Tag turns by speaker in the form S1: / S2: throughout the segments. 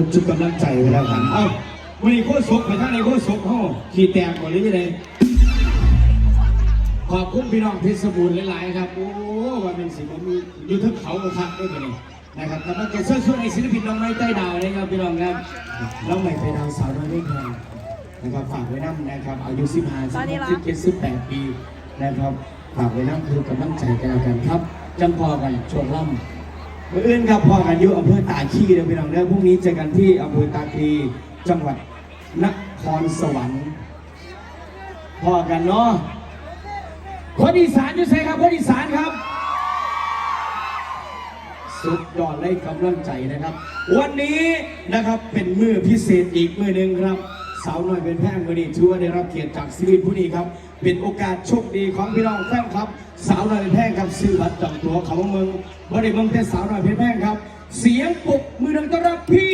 S1: คุณ
S2: ทุก
S1: กำ
S2: ลังใจเวลาผ่านเอ้าวันนี้โคตรสกไปท่านในโคตรสกห้อขี่แตกก่อนเลยเลยขอบคุณพี่น้องเพชรบูรณ์หลายๆครับ โอ้วันเป็นสิมันมีอยู่ทั้งเขากับทักด้วยกันนี่นะครับกำลังจะช่วยช่วยในศิลปินน้องไม้ใต้ดาวนะครับพี่น้องครับน้องใหม่ไปดาวสาวน้อยเล่นแทนนะครับฝากไว้น้ำนะครับอายุ15
S3: ตอนนี้เหรอ
S2: 16 17 18ปีนะครับฝากไว้น้ำคือกำลังใจกันแล้วกันครับจำพอกันช่วงล่ำเมื่ออื่นครับพอกันอยู่อำเภอตาคีเดี๋ยวพี่น้องเด้อพรุ่งนี้เจอกันที่อำเภอตาคีจังหวัดนครสวรรค์พอกันเนาะคนอีสานอยู่ใช่ครับคนอีสานครับ สุดยอดเลยกำลังใจนะครับ วันนี้นะครับเป็นมือพิเศษอีกมือหนึ่งครับ สาวน้อยเป็นแพ่งมือนี้ถือว่าได้รับเกียรติจากศิลปินผู้นี้ครับ เป็นโอกาสโชคดีของพี่น้องแฟนครับ สาวน้อยเป็นแพ่งครับซื้อบัตรจองตั๋วเขาเมืองบริเมืองแต่สาวน้อยเป็นแพ่งครับ เสียงปรบมือดังต้อนรับพี่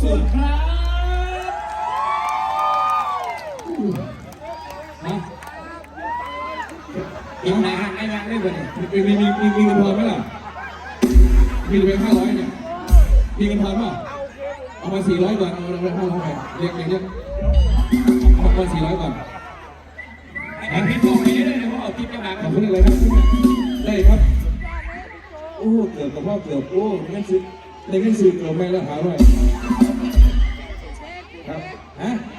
S4: สวัสดีครับฮะ
S2: อีกนานไอ้งานได้บ่เนี่ย
S4: มีมีมีมีเงินทอนไหมล่ะมีเหลือห้าร้อยเนี่ยมีเงินทอนป่ะเอามาสี่ร้อยก่อนเอาเอาห้าร้อยเรียกเรียกเรียกเอามาสี่ร้อยก่อน
S2: ไอ้พี่บอกไปเรื่อยๆนะว่าเอาคลิปจะดัง
S4: ขอบคุณอะไรครับได้ครับโอ้เกือบกับพ่อเกือบโอ้งั้นซื้อในงั้นซื้อเกือบไม่แล้วหาร้อย ครับฮะ